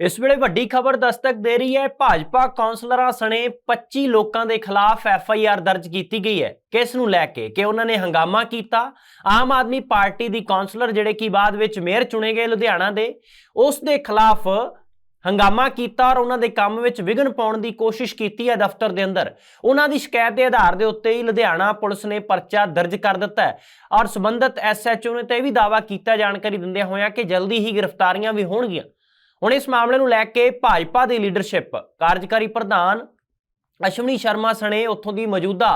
ਇਸ ਵੇਲੇ ਵੱਡੀ ਖਬਰ ਦਸਤਕ ਦੇ ਰਹੀ ਹੈ, ਭਾਜਪਾ ਕੌਂਸਲਰਾਂ ਸਣੇ 25 ਲੋਕਾਂ ਦੇ ਖਿਲਾਫ ਐਫ ਆਈ ਆਰ ਦਰਜ ਕੀਤੀ ਗਈ ਹੈ। ਕਿਸ ਨੂੰ ਲੈ ਕੇ? ਕਿ ਉਹਨਾਂ ਨੇ ਹੰਗਾਮਾ ਕੀਤਾ? ਆਮ ਆਦਮੀ ਪਾਰਟੀ ਦੀ ਕੌਂਸਲਰ ਜਿਹੜੇ ਕਿ ਬਾਅਦ ਵਿੱਚ ਮੇਅਰ ਚੁਣੇ ਗਏ ਲੁਧਿਆਣਾ ਦੇ, ਉਸ ਦੇ ਖਿਲਾਫ ਹੰਗਾਮਾ ਕੀਤਾ ਔਰ ਉਹਨਾਂ ਦੇ ਕੰਮ ਵਿੱਚ ਵਿਘਨ ਪਾਉਣ ਦੀ ਕੋਸ਼ਿਸ਼ ਕੀਤੀ ਹੈ ਦਫ਼ਤਰ ਦੇ ਅੰਦਰ। ਉਹਨਾਂ ਦੀ ਸ਼ਿਕਾਇਤ ਦੇ ਆਧਾਰ ਦੇ ਉੱਤੇ ਹੀ ਲੁਧਿਆਣਾ ਪੁਲਿਸ ਨੇ ਪਰਚਾ ਦਰਜ ਕਰ ਦਿੱਤਾ ਹੈ ਔਰ ਸੰਬੰਧਤ ਐਸਐਚਓ ਨੇ ਤਾਂ ਇਹ ਵੀ ਦਾਅਵਾ ਕੀਤਾ ਜਾਣਕਾਰੀ ਦਿੰਦਿਆਂ ਹੋਇਆਂ ਕਿ ਜਲਦੀ ਹੀ ਗ੍ਰਿਫਤਾਰੀਆਂ ਵੀ ਹੋਣਗੀਆਂ। ਹੁਣ ਇਸ ਮਾਮਲੇ ਨੂੰ ਲੈ ਕੇ ਭਾਜਪਾ ਦੀ ਲੀਡਰਸ਼ਿਪ ਕਾਰਜਕਾਰੀ ਪ੍ਰਧਾਨ ਅਸ਼ਵਨੀ ਸ਼ਰਮਾ ਸਣੇ ਉੱਥੋਂ ਦੀ ਮੌਜੂਦਾ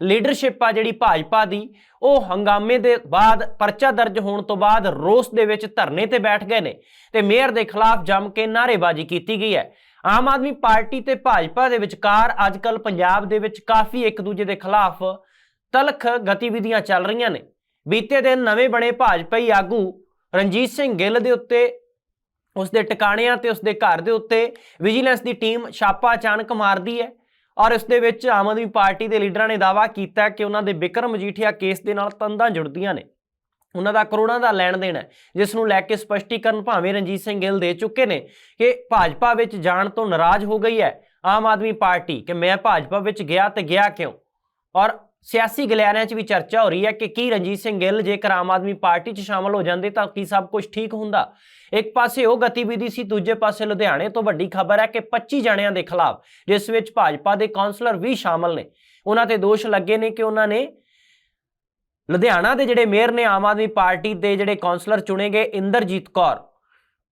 ਲੀਡਰਸ਼ਿਪ ਆ ਜਿਹੜੀ ਭਾਜਪਾ ਦੀ, ਉਹ ਹੰਗਾਮੇ ਦੇ ਬਾਅਦ ਪਰਚਾ ਦਰਜ ਹੋਣ ਤੋਂ ਬਾਅਦ ਰੋਸ ਦੇ ਵਿੱਚ ਧਰਨੇ ਤੇ ਬੈਠ ਗਏ ਨੇ ਤੇ ਮੇਅਰ ਦੇ ਖਿਲਾਫ ਜੰਮ ਕੇ ਨਾਅਰੇਬਾਜ਼ੀ ਕੀਤੀ ਗਈ ਹੈ। ਆਮ ਆਦਮੀ ਪਾਰਟੀ ਤੇ ਭਾਜਪਾ ਦੇ ਵਿਚਕਾਰ ਅੱਜਕੱਲ ਪੰਜਾਬ ਦੇ ਵਿੱਚ ਕਾਫੀ ਇੱਕ ਦੂਜੇ ਦੇ ਖਿਲਾਫ ਤਲਖ ਗਤੀਵਿਧੀਆਂ ਚੱਲ ਰਹੀਆਂ ਨੇ। ਬੀਤੇ ਦਿਨ ਨਵੇਂ ਬਣੇ ਭਾਜਪਾਈ ਆਗੂ ਰਣਜੀਤ ਸਿੰਘ ਗਿੱਲ ਦੇ ਉੱਤੇ ਉਸ ਦੇ ਟਿਕਾਣਿਆਂ ਤੇ ਉਸ ਦੇ ਘਰ ਦੇ ਉੱਤੇ ਵਿਜੀਲੈਂਸ ਦੀ ਟੀਮ ਛਾਪਾ ਅਚਾਨਕ ਮਾਰਦੀ ਹੈ ਔਰ ਇਸ ਦੇ ਵਿੱਚ ਆਮ ਆਦਮੀ ਪਾਰਟੀ ਦੇ ਲੀਡਰਾਂ ਨੇ ਦਾਅਵਾ ਕੀਤਾ ਕਿ ਉਹਨਾਂ ਦੇ ਬਿਕਰਮ ਮਜੀਠੀਆ ਕੇਸ ਦੇ ਨਾਲ ਤੰਦਾਂ ਜੁੜਦੀਆਂ ਨੇ। ਉਹਨਾਂ ਦਾ ਕਰੋੜਾਂ ਦਾ ਲੈਣ ਦੇਣ ਹੈ, ਜਿਸ ਨੂੰ ਲੈ ਕੇ ਸਪਸ਼ਟੀਕਰਨ ਭਾਵੇਂ ਰਣਜੀਤ ਸਿੰਘ ਗਿੱਲ ਦੇ ਚੁੱਕੇ ਨੇ ਕਿ ਭਾਜਪਾ ਵਿੱਚ ਜਾਣ ਤੋਂ ਨਾਰਾਜ਼ ਹੋ ਗਈ ਹੈ। ਆਮ ਆਦਮੀ ਪਾਰਟੀ ਕਿ ਮੈਂ ਭਾਜਪਾ ਵਿੱਚ ਗਿਆ ਤੇ ਗਿਆ ਕਿਉਂ? ਔਰ ਸਿਆਸੀ ਗਲਿਆਰਿਆਂ 'ਚ ਵੀ ਚਰਚਾ ਹੋ ਰਹੀ ਹੈ ਕਿ ਕੀ ਰਣਜੀਤ ਸਿੰਘ ਗਿੱਲ ਜੇਕਰ ਆਮ ਆਦਮੀ ਪਾਰਟੀ 'ਚ ਸ਼ਾਮਲ ਹੋ ਜਾਂਦੇ ਤਾਂ ਕੀ ਸਭ ਕੁਝ ਠੀਕ ਹੁੰਦਾ? ਇੱਕ ਪਾਸੇ ਉਹ ਗਤੀਵਿਧੀ ਸੀ, ਦੂਜੇ ਪਾਸੇ ਲੁਧਿਆਣੇ ਤੋਂ ਵੱਡੀ ਖਬਰ ਹੈ ਕਿ 25 ਜਣਿਆਂ ਦੇ ਖਿਲਾਫ, ਜਿਸ ਵਿੱਚ ਭਾਜਪਾ ਦੇ ਕਾਉਂਸਲਰ ਵੀ ਸ਼ਾਮਲ ਨੇ। ਉਹਨਾਂ ਤੇ ਦੋਸ਼ ਲੱਗੇ ਨੇ ਕਿ ਉਹਨਾਂ ਨੇ ਲੁਧਿਆਣਾ ਦੇ ਜਿਹੜੇ ਮੇਅਰ ਨੇ, ਆਮ ਆਦਮੀ ਪਾਰਟੀ ਦੇ ਜਿਹੜੇ ਕਾਉਂਸਲਰ ਚੁਣੇ ਗਏ, ਇੰਦਰਜੀਤ ਕੌਰ।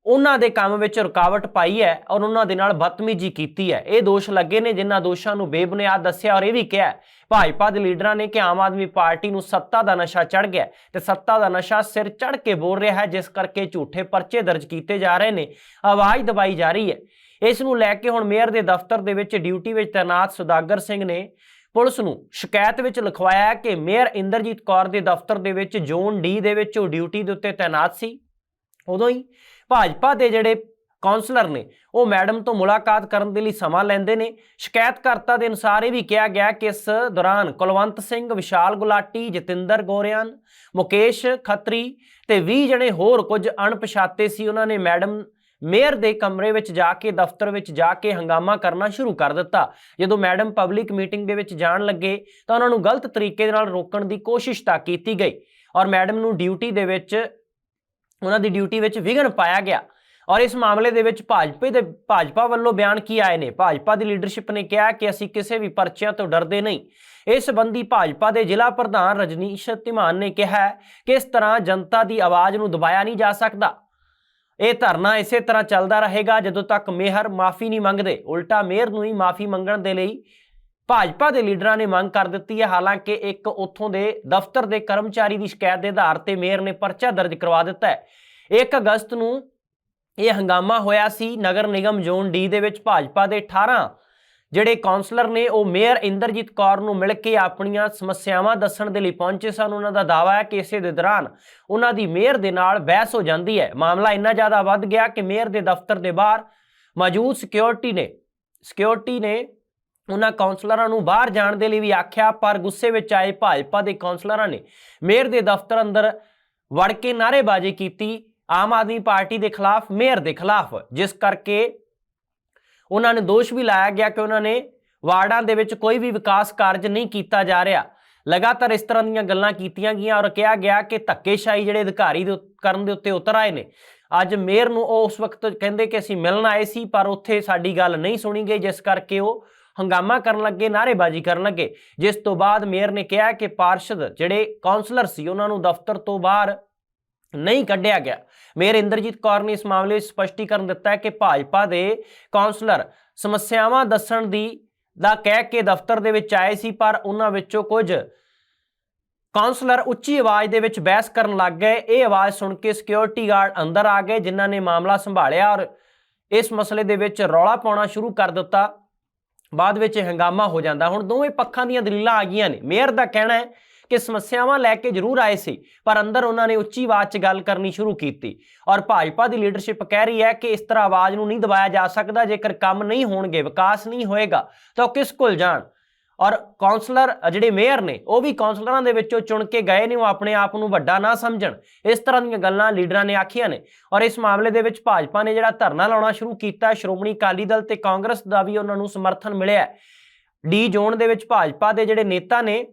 ਉਹਨਾਂ ਦੇ ਕੰਮ ਵਿੱਚ ਰੁਕਾਵਟ ਪਾਈ ਹੈ ਔਰ ਉਹਨਾਂ ਦੇ ਨਾਲ ਬਦਤਮੀਜ਼ੀ ਕੀਤੀ ਹੈ। ਇਹ ਦੋਸ਼ ਲੱਗੇ ਨੇ ਜਿਨ੍ਹਾਂ ਦੋਸ਼ਾਂ ਨੂੰ ਬੇਬੁਨਿਆਦ ਦੱਸਿਆ ਔਰ ਇਹ ਵੀ ਕਿਹਾ ਭਾਜਪਾ ਦੇ ਲੀਡਰਾਂ ਨੇ ਕਿ ਆਮ ਆਦਮੀ ਪਾਰਟੀ ਨੂੰ ਸੱਤਾ ਦਾ ਨਸ਼ਾ ਚੜ ਗਿਆ ਹੈ ਤੇ ਸੱਤਾ ਦਾ ਨਸ਼ਾ ਸਿਰ ਚੜ ਕੇ ਬੋਲ ਰਿਹਾ ਹੈ, ਜਿਸ ਕਰਕੇ ਝੂਠੇ ਪਰਚੇ ਦਰਜ ਕੀਤੇ ਜਾ ਰਹੇ ਨੇ, ਆਵਾਜ਼ ਦਬਾਈ ਜਾ ਰਹੀ ਹੈ। ਇਸ ਨੂੰ ਲੈ ਕੇ ਹੁਣ ਮੇਅਰ ਦੇ ਦਫ਼ਤਰ ਦੇ ਵਿੱਚ ਡਿਊਟੀ ਵਿੱਚ ਤਾਇਨਾਤ ਸੁਦਾਗਰ ਸਿੰਘ ਨੇ ਪੁਲਿਸ ਨੂੰ ਸ਼ਿਕਾਇਤ ਵਿੱਚ ਲਿਖਵਾਇਆ ਕਿ ਮੇਅਰ ਇੰਦਰਜੀਤ ਕੌਰ ਦੇ ਦਫ਼ਤਰ ਦੇ ਵਿੱਚ ਜ਼ੋਨ ਡੀ ਦੇ ਵਿੱਚ ਉਹ ਡਿਊਟੀ ਦੇ ਉੱਤੇ ਤਾਇਨਾਤ ਸੀ। ਉਦੋਂ ਹੀ ਭਾਜਪਾ ਦੇ ਜਿਹੜੇ ਕਾਉਂਸਲਰ ਨੇ, ਉਹ ਮੈਡਮ ਤੋਂ ਮੁਲਾਕਾਤ ਕਰਨ ਦੇ ਲਈ ਸਮਾਂ ਲੈਂਦੇ ਨੇ। ਸ਼ਿਕਾਇਤਕਰਤਾ ਦੇ ਅਨੁਸਾਰ ਇਹ ਵੀ ਕਿਹਾ ਗਿਆ ਕਿ ਇਸ ਦੌਰਾਨ ਕੁਲਵੰਤ ਸਿੰਘ, ਵਿਸ਼ਾਲ ਗੁਲਾਟੀ, ਜਤਿੰਦਰ ਗੋਰਿਆਨ, ਮੁਕੇਸ਼ ਖੱਤਰੀ ਤੇ 20 ਜਣੇ ਹੋਰ ਕੁਝ ਅਣਪਛਾਤੇ ਸੀ। ਉਹਨਾਂ ਨੇ ਮੈਡਮ ਮੇਅਰ ਦੇ ਕਮਰੇ ਵਿੱਚ ਜਾ ਕੇ, ਦਫ਼ਤਰ ਵਿੱਚ ਜਾ ਕੇ ਹੰਗਾਮਾ ਕਰਨਾ ਸ਼ੁਰੂ ਕਰ ਦਿੱਤਾ। ਜਦੋਂ ਮੈਡਮ ਪਬਲਿਕ ਮੀਟਿੰਗ ਦੇ ਵਿੱਚ ਜਾਣ ਲੱਗੇ, ਤਾਂ ਉਹਨਾਂ ਨੂੰ ਗਲਤ ਤਰੀਕੇ ਦੇ ਨਾਲ ਰੋਕਣ ਦੀ ਕੋਸ਼ਿਸ਼ ਤਾਂ ਕੀਤੀ ਗਈ ਔਰ ਮੈਡਮ ਨੂੰ ਡਿਊਟੀ ਦੇ ਵਿੱਚ ਉਹਨਾਂ ਦੀ ਡਿਊਟੀ ਵਿੱਚ ਵਿਘਨ ਪਾਇਆ ਗਿਆ। ਔਰ ਇਸ ਮਾਮਲੇ ਦੇ ਵਿੱਚ ਭਾਜਪਾ ਦੇ ਭਾਜਪਾ ਵੱਲੋਂ ਬਿਆਨ ਕੀ ਆਏ ਨੇ? ਭਾਜਪਾ ਦੀ ਲੀਡਰਸ਼ਿਪ ਨੇ ਕਿਹਾ ਕਿ ਅਸੀਂ ਕਿਸੇ ਵੀ ਪਰਚਿਆਂ ਤੋਂ ਡਰਦੇ ਨਹੀਂ। ਇਸ ਸੰਬੰਧੀ ਭਾਜਪਾ ਦੇ ਜ਼ਿਲ੍ਹਾ ਪ੍ਰਧਾਨ ਰਜਨੀਸ਼ ਧਿਮਾਨ ਨੇ ਕਿਹਾ ਕਿ ਇਸ ਤਰ੍ਹਾਂ ਜਨਤਾ ਦੀ ਆਵਾਜ਼ ਨੂੰ ਦਬਾਇਆ ਨਹੀਂ ਜਾ ਸਕਦਾ। ਇਹ ਧਰਨਾ ਇਸੇ ਤਰ੍ਹਾਂ ਚੱਲਦਾ ਰਹੇਗਾ ਜਦੋਂ ਤੱਕ ਮੇਹਰ ਮਾਫੀ ਨਹੀਂ ਮੰਗਦੇ। ਉਲਟਾ ਮੇਹਰ ਨੂੰ ਹੀ ਮਾਫੀ ਮੰਗਣ ਦੇ ਲਈ ਭਾਜਪਾ ਦੇ ਲੀਡਰਾਂ ਨੇ ਮੰਗ ਕਰ ਦਿੱਤੀ ਹੈ, ਹਾਲਾਂਕਿ ਇੱਕ ਉੱਥੋਂ ਦੇ ਦਫ਼ਤਰ ਦੇ ਕਰਮਚਾਰੀ ਦੀ ਸ਼ਿਕਾਇਤ ਦੇ ਆਧਾਰ ਤੇ ਮੇਅਰ ਨੇ ਪਰਚਾ ਦਰਜ ਕਰਵਾ ਦਿੱਤਾ ਹੈ। 1 ਅਗਸਤ ਨੂੰ ਇਹ ਹੰਗਾਮਾ ਹੋਇਆ ਸੀ, ਨਗਰ ਨਿਗਮ ਜ਼ੋਨ ਡੀ ਦੇ ਵਿੱਚ ਭਾਜਪਾ ਦੇ 18 ਜਿਹੜੇ ਕਾਉਂਸਲਰ ਨੇ, ਉਹ ਮੇਅਰ ਇੰਦਰਜੀਤ ਕੌਰ ਨੂੰ ਮਿਲ ਕੇ ਆਪਣੀਆਂ ਸਮੱਸਿਆਵਾਂ ਦੱਸਣ ਦੇ ਲਈ ਪਹੁੰਚੇ ਸਨ। ਉਹਨਾਂ ਦਾ ਦਾਅਵਾ ਹੈ ਕਿ ਇਸੇ ਦੇ ਦੌਰਾਨ ਉਹਨਾਂ ਦੀ ਮੇਅਰ ਦੇ ਨਾਲ ਬਹਿਸ ਹੋ ਜਾਂਦੀ ਹੈ। ਮਾਮਲਾ ਇੰਨਾ ਜ਼ਿਆਦਾ ਵੱਧ ਗਿਆ ਕਿ ਮੇਅਰ ਦੇ ਦਫ਼ਤਰ ਦੇ ਬਾਹਰ ਮੌਜੂਦ ਸਿਕਿਉਰਿਟੀ ਨੇ ਸਿਕਿਉਰਿਟੀ ਨੇ ਉਹਨਾਂ ਕਾਉਂਸਲਰਾਂ ਨੂੰ ਬਾਹਰ ਜਾਣ ਦੇ ਲਈ ਵੀ ਆਖਿਆ, ਪਰ ਗੁੱਸੇ ਵਿੱਚ ਆਏ ਭਾਜਪਾ ਦੇ ਕਾਉਂਸਲਰਾਂ ਨੇ ਮੇਅਰ ਦੇ ਦਫ਼ਤਰ ਅੰਦਰ ਵੜ ਕੇ ਨਾਅਰੇਬਾਜ਼ੀ ਕੀਤੀ, ਆਮ ਆਦਮੀ ਪਾਰਟੀ ਦੇ ਖਿਲਾਫ, ਮੇਅਰ ਦੇ ਖਿਲਾਫ, ਜਿਸ ਕਰਕੇ ਉਹਨਾਂ ਨੇ ਦੋਸ਼ ਵੀ ਲਾਇਆ ਗਿਆ ਕਿ ਉਹਨਾਂ ਨੇ ਵਾਰਡਾਂ ਦੇ ਵਿੱਚ ਕੋਈ ਵੀ ਵਿਕਾਸ ਕਾਰਜ ਨਹੀਂ ਕੀਤਾ ਜਾ ਰਿਹਾ। ਲਗਾਤਾਰ ਇਸ ਤਰ੍ਹਾਂ ਦੀਆਂ ਗੱਲਾਂ ਕੀਤੀਆਂ ਗਈਆਂ ਔਰ ਕਿਹਾ ਗਿਆ ਕਿ ਧੱਕੇਸ਼ਾਹੀ ਜਿਹੜੇ ਅਧਿਕਾਰੀ ਦੇ ਉਤ- ਕਰਨ ਦੇ ਉੱਤੇ ਉਤਰ ਆਏ ਨੇ। ਅੱਜ ਮੇਅਰ ਨੂੰ ਉਹ ਉਸ ਵਕਤ ਕਹਿੰਦੇ ਕਿ ਅਸੀਂ ਮਿਲਣ ਆਏ ਸੀ, ਪਰ ਉੱਥੇ ਸਾਡੀ ਗੱਲ ਨਹੀਂ ਸੁਣੀ ਗਈ, ਜਿਸ ਕਰਕੇ ਉਹ ਹੰਗਾਮਾ ਕਰਨ ਲੱਗੇ, ਨਾਅਰੇਬਾਜ਼ੀ ਕਰਨ ਲੱਗੇ। ਜਿਸ ਤੋਂ ਬਾਅਦ ਮੇਅਰ ਨੇ ਕਿਹਾ ਕਿ ਪਾਰਸ਼ਦ, ਜਿਹੜੇ ਕਾਉਂਸਲਰ ਸੀ, ਉਹਨਾਂ ਨੂੰ ਦਫ਼ਤਰ ਤੋਂ ਬਾਹਰ ਨਹੀਂ ਕੱਢਿਆ ਗਿਆ। ਮੇਅਰ ਇੰਦਰਜੀਤ ਕੌਰ ਨੇ ਇਸ ਮਾਮਲੇ ਵਿੱਚ ਸਪਸ਼ਟੀਕਰਨ ਦਿੱਤਾ ਹੈ ਕਿ ਭਾਜਪਾ ਦੇ ਕਾਉਂਸਲਰ ਸਮੱਸਿਆਵਾਂ ਦੱਸਣ ਦੀ, ਦਾ ਕਹਿ ਕੇ ਦਫ਼ਤਰ ਦੇ ਵਿੱਚ ਆਏ ਸੀ, ਪਰ ਉਹਨਾਂ ਵਿੱਚੋਂ ਕੁਝ ਕਾਉਂਸਲਰ ਉੱਚੀ ਆਵਾਜ਼ ਦੇ ਵਿੱਚ ਬਹਿਸ ਕਰਨ ਲੱਗ ਗਏ। ਇਹ ਆਵਾਜ਼ ਸੁਣ ਕੇ ਸਿਕਿਉਰਿਟੀ ਗਾਰਡ ਅੰਦਰ ਆ ਗਏ, ਜਿਨ੍ਹਾਂ ਨੇ ਮਾਮਲਾ ਸੰਭਾਲਿਆ ਔਰ ਇਸ ਮਸਲੇ ਦੇ ਵਿੱਚ ਰੌਲਾ ਪਾਉਣਾ ਸ਼ੁਰੂ ਕਰ ਦਿੱਤਾ। ਬਾਅਦ ਵਿੱਚ ਹੰਗਾਮਾ ਹੋ ਜਾਂਦਾ। ਹੁਣ ਦੋਵੇਂ ਪੱਖਾਂ ਦੀਆਂ ਦਲੀਲਾਂ ਆ ਗਈਆਂ ਨੇ। ਮੇਅਰ ਦਾ ਕਹਿਣਾ ਹੈ ਕਿ ਸਮੱਸਿਆਵਾਂ ਲੈ ਕੇ ਜ਼ਰੂਰ ਆਏ ਸੀ, ਪਰ ਅੰਦਰ ਉਹਨਾਂ ਨੇ ਉੱਚੀ ਆਵਾਜ਼ 'ਚ ਗੱਲ ਕਰਨੀ ਸ਼ੁਰੂ ਕੀਤੀ ਔਰ ਭਾਜਪਾ ਦੀ ਲੀਡਰਸ਼ਿਪ ਕਹਿ ਰਹੀ ਹੈ ਕਿ ਇਸ ਤਰ੍ਹਾਂ ਆਵਾਜ਼ ਨੂੰ ਨਹੀਂ ਦਬਾਇਆ ਜਾ ਸਕਦਾ, ਜੇਕਰ ਕੰਮ ਨਹੀਂ ਹੋਣਗੇ, ਵਿਕਾਸ ਨਹੀਂ ਹੋਏਗਾ, ਤਾਂ ਉਹ ਕਿਸ ਕੋਲ ਜਾਣ? ਔਰ ਕਾਉਂਸਲਰ ਜਿਹੜੇ ਮੇਅਰ ਨੇ, ਉਹ ਵੀ ਕਾਉਂਸਲਰਾਂ ਦੇ ਵਿੱਚੋਂ ਚੁਣ ਕੇ ਗਏ ਨੇ, ਉਹ ਆਪਣੇ ਆਪ ਨੂੰ ਵੱਡਾ ਨਾ ਸਮਝਣ। ਇਸ ਤਰ੍ਹਾਂ ਦੀਆਂ ਗੱਲਾਂ ਲੀਡਰਾਂ ਨੇ ਆਖੀਆਂ ਨੇ। ਔਰ ਇਸ ਮਾਮਲੇ ਦੇ ਵਿੱਚ ਭਾਜਪਾ ਨੇ ਜਿਹੜਾ ਧਰਨਾ ਲਾਉਣਾ ਸ਼ੁਰੂ ਕੀਤਾ, ਸ਼੍ਰੋਮਣੀ ਅਕਾਲੀ ਦਲ ਤੇ ਕਾਂਗਰਸ ਦਾ ਵੀ ਉਹਨਾਂ ਨੂੰ ਸਮਰਥਨ ਮਿਲਿਆ ਡੀ ਜ਼ੋਨ ਦੇ ਵਿੱਚ ਭਾਜਪਾ ਦੇ ਜਿਹੜੇ ਨੇਤਾ ਨੇ,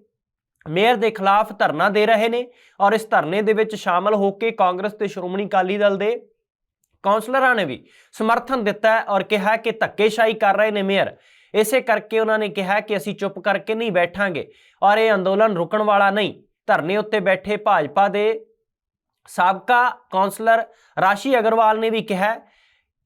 ਮੇਅਰ ਦੇ ਖਿਲਾਫ ਧਰਨਾ ਦੇ ਰਹੇ ਨੇ ਔਰ ਇਸ ਧਰਨੇ ਦੇ ਵਿੱਚ ਸ਼ਾਮਲ ਹੋ ਕੇ ਕਾਂਗਰਸ ਤੇ ਸ਼੍ਰੋਮਣੀ ਅਕਾਲੀ ਦਲ ਦੇ ਕਾਉਂਸਲਰਾਂ ਨੇ ਵੀ ਸਮਰਥਨ ਦਿੱਤਾ ਔਰ ਕਿਹਾ ਕਿ ਧੱਕੇਸ਼ਾਹੀ ਕਰ ਰਹੇ ਨੇ ਮੇਅਰ। ਇਸੇ ਕਰਕੇ ਉਹਨਾਂ ਨੇ ਕਿਹਾ ਕਿ ਅਸੀਂ ਚੁੱਪ ਕਰਕੇ ਨਹੀਂ ਬੈਠਾਂਗੇ ਔਰ ਇਹ ਅੰਦੋਲਨ ਰੁਕਣ ਵਾਲਾ ਨਹੀਂ। ਧਰਨੇ ਉੱਤੇ ਬੈਠੇ ਭਾਜਪਾ ਦੇ ਸਾਬਕਾ ਕਾਉਂਸਲਰ ਰਾਸ਼ੀ ਅਗਰਵਾਲ ਨੇ ਵੀ ਕਿਹਾ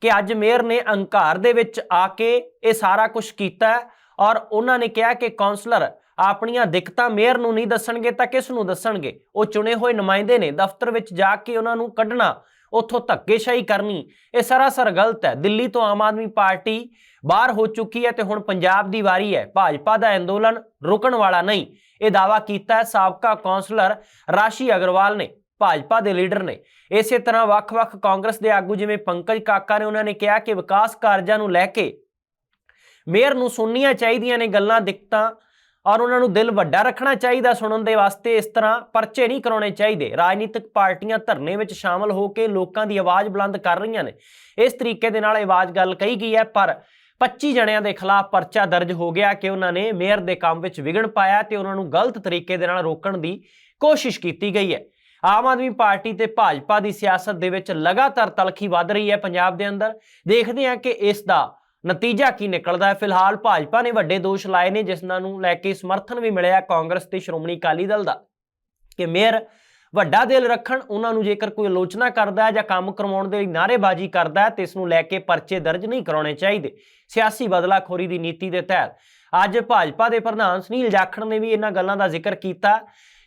ਕਿ ਅੱਜ ਮੇਅਰ ਨੇ ਅਹੰਕਾਰ ਦੇ ਵਿੱਚ ਆ ਕੇ ਇਹ ਸਾਰਾ ਕੁਝ ਕੀਤਾ ਔਰ ਉਹਨਾਂ ਨੇ ਕਿਹਾ ਕਿ ਕਾਉਂਸਲਰ ਆਪਣੀਆਂ ਦਿੱਕਤਾਂ ਮੇਅਰ ਨੂੰ ਨਹੀਂ ਦੱਸਣਗੇ ਤਾਂ ਕਿਸ ਨੂੰ ਦੱਸਣਗੇ? ਉਹ ਚੁਣੇ ਹੋਏ ਨੁਮਾਇੰਦੇ ਨੇ ਦਫ਼ਤਰ ਵਿੱਚ ਜਾ ਕੇ ਉਹਨਾਂ ਨੂੰ ਕੱਢਣਾ ਉੱਥੋਂ ਧੱਕੇਸ਼ਾਹੀ ਕਰਨੀ, ਇਹ ਸਰਾਸਰ ਗਲਤ ਹੈ। ਦਿੱਲੀ ਤੋਂ ਆਮ ਆਦਮੀ ਪਾਰਟੀ ਬਾਹਰ ਹੋ ਚੁੱਕੀ ਹੈ ਤੇ ਹੁਣ ਪੰਜਾਬ ਦੀ ਵਾਰੀ ਹੈ। ਭਾਜਪਾ ਦਾ ਅੰਦੋਲਨ ਰੁਕਣ ਵਾਲਾ ਨਹੀਂ। ਇਹ ਦਾਵਾ ਕੀਤਾ ਹੈ ਸਾਬਕਾ ਕੌਂਸਲਰ ਰਾਸ਼ੀ ਅਗਰਵਾਲ ਨੇ, ਭਾਜਪਾ ਦੇ ਲੀਡਰ ਨੇ। ਇਸੇ ਤਰ੍ਹਾਂ ਵੱਖ-ਵੱਖ ਕਾਂਗਰਸ ਦੇ ਆਗੂ ਜਿਵੇਂ ਪੰਕਜ ਕਾਕਾ ਨੇ, ਉਹਨਾਂ ਨੇ ਕਿਹਾ ਕਿ ਵਿਕਾਸ ਕਾਰਜਾਂ ਨੂੰ ਲੈ ਕੇ ਮੇਅਰ ਨੂੰ ਸੁਣਨੀਆਂ ਚਾਹੀਦੀਆਂ ਨੇ ਗੱਲਾਂ, ਦਿੱਕਤਾਂ ਔਰ ਉਹਨਾਂ ਨੂੰ ਦਿਲ ਵੱਡਾ ਰੱਖਣਾ ਚਾਹੀਦਾ ਸੁਣਨ ਦੇ ਵਾਸਤੇ, ਇਸ ਤਰ੍ਹਾਂ ਪਰਚੇ ਨਹੀਂ ਕਰਾਉਣੇ ਚਾਹੀਦੇ। ਰਾਜਨੀਤਿਕ ਪਾਰਟੀਆਂ ਧਰਨੇ ਵਿੱਚ ਸ਼ਾਮਲ ਹੋ ਕੇ ਲੋਕਾਂ ਦੀ ਆਵਾਜ਼ ਬੁਲੰਦ ਕਰ ਰਹੀਆਂ ਨੇ। ਇਸ ਤਰੀਕੇ ਦੇ ਨਾਲ ਇਹ ਆਵਾਜ਼ ਗੱਲ ਕਹੀ ਗਈ ਹੈ, ਪਰ 25 ਜਣਿਆਂ ਦੇ ਖਿਲਾਫ ਪਰਚਾ ਦਰਜ ਹੋ ਗਿਆ ਕਿ ਉਹਨਾਂ ਨੇ ਮੇਅਰ ਦੇ ਕੰਮ ਵਿੱਚ ਵਿਗੜ ਪਾਇਆ ਤੇ ਉਹਨਾਂ ਨੂੰ ਗਲਤ ਤਰੀਕੇ ਦੇ ਨਾਲ ਰੋਕਣ ਦੀ ਕੋਸ਼ਿਸ਼ ਕੀਤੀ ਗਈ ਹੈ। ਆਮ ਆਦਮੀ ਪਾਰਟੀ ਤੇ ਭਾਜਪਾ ਦੀ ਸਿਆਸਤ ਦੇ ਵਿੱਚ ਲਗਾਤਾਰ ਤਲਖੀ ਵੱਧ ਰਹੀ ਹੈ ਪੰਜਾਬ ਦੇ ਅੰਦਰ। ਦੇਖਦੇ ਹਾਂ ਕਿ ਇਸ ਦਾ ਨਤੀਜਾ ਕੀ ਨਿਕਲਦਾ ਹੈ? ਫਿਲਹਾਲ ਭਾਜਪਾ ਨੇ ਵੱਡੇ ਦੋਸ਼ ਲਾਏ ਨੇ ਜਿਸ ਨੂੰ ਲੈ ਕੇ ਸਮਰਥਨ ਵੀ ਮਿਲਿਆ ਕਾਂਗਰਸ ਤੇ ਸ਼੍ਰੋਮਣੀ ਅਕਾਲੀ ਦਲ ਦਾ। ਕਿ ਮੇਅਰ ਵੱਡਾ ਦਿਲ ਰੱਖਣ, ਉਹਨਾਂ ਨੂੰ ਜੇਕਰ ਕੋਈ ਆਲੋਚਨਾ ਕਰਦਾ ਹੈ ਜਾਂ ਕੰਮ ਕਰਵਾਉਣ ਦੇ ਲਈ ਨਾਅਰੇਬਾਜ਼ੀ ਕਰਦਾ ਹੈ, ਤੇ ਇਸ ਨੂੰ ਲੈ ਕੇ ਪਰਚੇ ਦਰਜ ਨਹੀਂ ਕਰਾਉਣੇ ਚਾਹੀਦੇ। ਸਿਆਸੀ ਬਦਲਾਖੋਰੀ ਦੀ ਨੀਤੀ ਦੇ ਤਹਿਤ ਅੱਜ ਭਾਜਪਾ ਦੇ ਪ੍ਰਧਾਨ ਸੁਨੀਲ ਜਾਖੜ ਨੇ ਵੀ ਇਹਨਾਂ ਗੱਲਾਂ ਦਾ ਜ਼ਿਕਰ ਕੀਤਾ।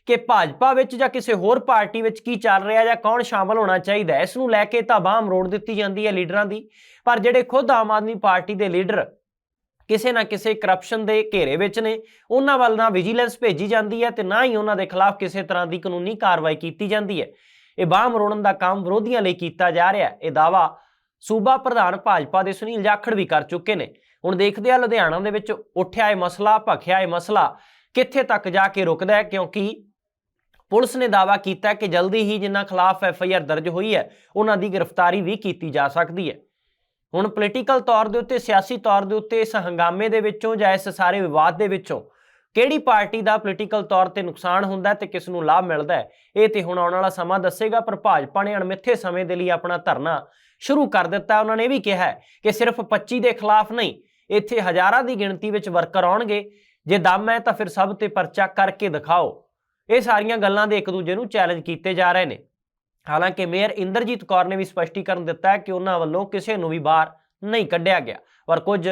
ਕਿ ਭਾਜਪਾ ਵਿੱਚ ਜਾਂ ਕਿਸੇ ਹੋਰ ਪਾਰਟੀ ਵਿੱਚ ਕੀ ਚੱਲ ਰਿਹਾ ਜਾਂ ਕੌਣ ਸ਼ਾਮਲ ਹੋਣਾ ਚਾਹੀਦਾ ਇਸ ਨੂੰ ਲੈ ਕੇ ਤਾਂ ਬਾਹਮ ਰੋੜ ਦਿੱਤੀ ਜਾਂਦੀ ਹੈ ਲੀਡਰਾਂ ਦੀ। ਪਰ ਜਿਹੜੇ ਖੁਦ ਆਮ ਆਦਮੀ ਪਾਰਟੀ ਦੇ ਲੀਡਰ ਕਿਸੇ ਨਾ ਕਿਸੇ ਕਰਪਸ਼ਨ ਦੇ ਘੇਰੇ ਵਿੱਚ ਨੇ, ਉਹਨਾਂ ਵੱਲ ਨਾ ਵਿਜੀਲੈਂਸ ਭੇਜੀ ਜਾਂਦੀ ਹੈ ਤੇ ਨਾ ਹੀ ਉਹਨਾਂ ਦੇ ਖਿਲਾਫ ਕਿਸੇ ਤਰ੍ਹਾਂ ਦੀ ਕਾਨੂੰਨੀ ਕਾਰਵਾਈ ਕੀਤੀ ਜਾਂਦੀ ਹੈ। ਇਹ ਬਾਹਮ ਰੋੜਨ ਦਾ ਕੰਮ ਵਿਰੋਧੀਆਂ ਲਈ ਕੀਤਾ ਜਾ ਰਿਹਾ ਹੈ। ਇਹ ਦਾਵਾ ਸੂਬਾ ਪ੍ਰਧਾਨ ਭਾਜਪਾ ਦੇ ਸੁਨੀਲ ਜਾਖੜ ਵੀ ਕਰ ਚੁੱਕੇ ਨੇ। ਹੁਣ ਦੇਖਦੇ ਆ ਲੁਧਿਆਣਾ ਦੇ ਵਿੱਚ ਉੱਠਿਆ ਇਹ ਮਸਲਾ, ਭਖਿਆ ਇਹ ਮਸਲਾ, ਕਿੱਥੇ ਤੱਕ ਜਾ ਕੇ ਰੁਕਦਾ ਹੈ? ਕਿਉਂਕਿ ਪੁਲਿਸ ਨੇ ਦਾਵਾ ਕੀਤਾ ਕਿ ਜਲਦੀ ਹੀ ਜਿਨ੍ਹਾਂ ਖਿਲਾਫ ਐਫ ਆਈ ਆਰ ਦਰਜ ਹੋਈ ਹੈ, ਉਹਨਾਂ ਦੀ ਗ੍ਰਿਫਤਾਰੀ ਵੀ ਕੀਤੀ ਜਾ ਸਕਦੀ ਹੈ। ਹੁਣ ਪੋਲੀਟੀਕਲ ਤੌਰ ਦੇ ਉੱਤੇ, ਸਿਆਸੀ ਤੌਰ ਦੇ ਉੱਤੇ ਇਸ ਹੰਗਾਮੇ ਦੇ ਵਿੱਚੋਂ ਜਾਂ ਇਸ ਸਾਰੇ ਵਿਵਾਦ ਦੇ ਵਿੱਚੋਂ ਕਿਹੜੀ ਪਾਰਟੀ ਦਾ ਪੋਲੀਟੀਕਲ ਤੌਰ ਤੇ ਨੁਕਸਾਨ ਹੁੰਦਾ ਹੈ ਤੇ ਕਿਸ ਨੂੰ ਲਾਭ ਮਿਲਦਾ ਹੈ, ਇਹ ਤੇ ਹੁਣ ਆਉਣ ਵਾਲਾ ਸਮਾਂ ਦੱਸੇਗਾ। ਪਰ ਭਾਜਪਾ ਨੇ ਅਣਮਿੱਥੇ ਸਮੇਂ ਦੇ ਲਈ ਆਪਣਾ ਧਰਨਾ ਸ਼ੁਰੂ ਕਰ ਦਿੱਤਾ। ਉਹਨਾਂ ਨੇ ਇਹ ਵੀ ਕਿਹਾ ਕਿ ਸਿਰਫ 25 ਦੇ ਖਿਲਾਫ ਨਹੀਂ, ਇੱਥੇ ਹਜ਼ਾਰਾਂ ਦੀ ਗਿਣਤੀ ਵਿੱਚ ਵਰਕਰ ਆਉਣਗੇ। ਜੇ ਦਮ ਹੈ ਤਾਂ ਫਿਰ ਸਭ ਤੇ ਪਰਚਾ ਕਰਕੇ ਦਿਖਾਓ। ਇਹ ਸਾਰੀਆਂ ਗੱਲਾਂ ਦੇ ਇੱਕ ਦੂਜੇ ਨੂੰ ਚੈਲੰਜ ਕੀਤੇ ਜਾ ਰਹੇ ਨੇ। ਹਾਲਾਂਕਿ ਮੇਅਰ ਇੰਦਰਜੀਤ ਕੌਰ ਨੇ ਵੀ ਸਪਸ਼ਟੀਕਰਨ ਦਿੱਤਾ ਹੈ ਕਿ ਉਹਨਾਂ ਵੱਲੋਂ ਕਿਸੇ ਨੂੰ ਵੀ ਬਾਹਰ ਨਹੀਂ ਕੱਢਿਆ ਗਿਆ। ਪਰ ਕੁਝ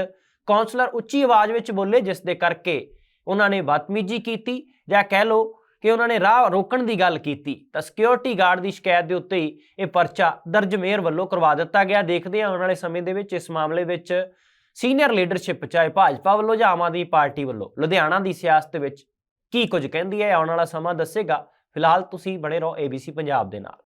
ਕਾਉਂਸਲਰ ਉੱਚੀ ਆਵਾਜ਼ ਵਿੱਚ ਬੋਲੇ, ਜਿਸ ਦੇ ਕਰਕੇ ਉਹਨਾਂ ਨੇ ਬਦਤਮੀਜ਼ੀ ਕੀਤੀ ਜਾਂ ਕਹਿ ਲਓ ਕਿ ਉਹਨਾਂ ਨੇ ਰਾਹ ਰੋਕਣ ਦੀ ਗੱਲ ਕੀਤੀ, ਤਾਂ ਸਿਕਿਉਰਿਟੀ ਗਾਰਡ ਦੀ ਸ਼ਿਕਾਇਤ ਦੇ ਉੱਤੇ ਹੀ ਇਹ ਪਰਚਾ ਦਰਜ ਮੇਅਰ ਵੱਲੋਂ ਕਰਵਾ ਦਿੱਤਾ ਗਿਆ। ਦੇਖਦੇ ਹਾਂ ਆਉਣ ਵਾਲੇ ਸਮੇਂ ਦੇ ਵਿੱਚ ਇਸ ਮਾਮਲੇ ਵਿੱਚ ਸੀਨੀਅਰ ਲੀਡਰਸ਼ਿਪ ਚਾਹੇ ਭਾਜਪਾ ਵੱਲੋਂ ਜਾਂ ਆਮ ਆਦਮੀ ਪਾਰਟੀ ਵੱਲੋਂ, ਲੁਧਿਆਣਾ ਦੀ ਸਿਆਸਤ ਵਿੱਚ ਕੀ ਕੁਝ ਕਹਿੰਦੀ ਹੈ? ਆਉਣ ਵਾਲਾ ਸਮਾਂ ਦੱਸੇਗਾ। ਫਿਲਹਾਲ ਤੁਸੀਂ ਬਣੇ ਰਹੋ ABC ਪੰਜਾਬ ਦੇ ਨਾਲ।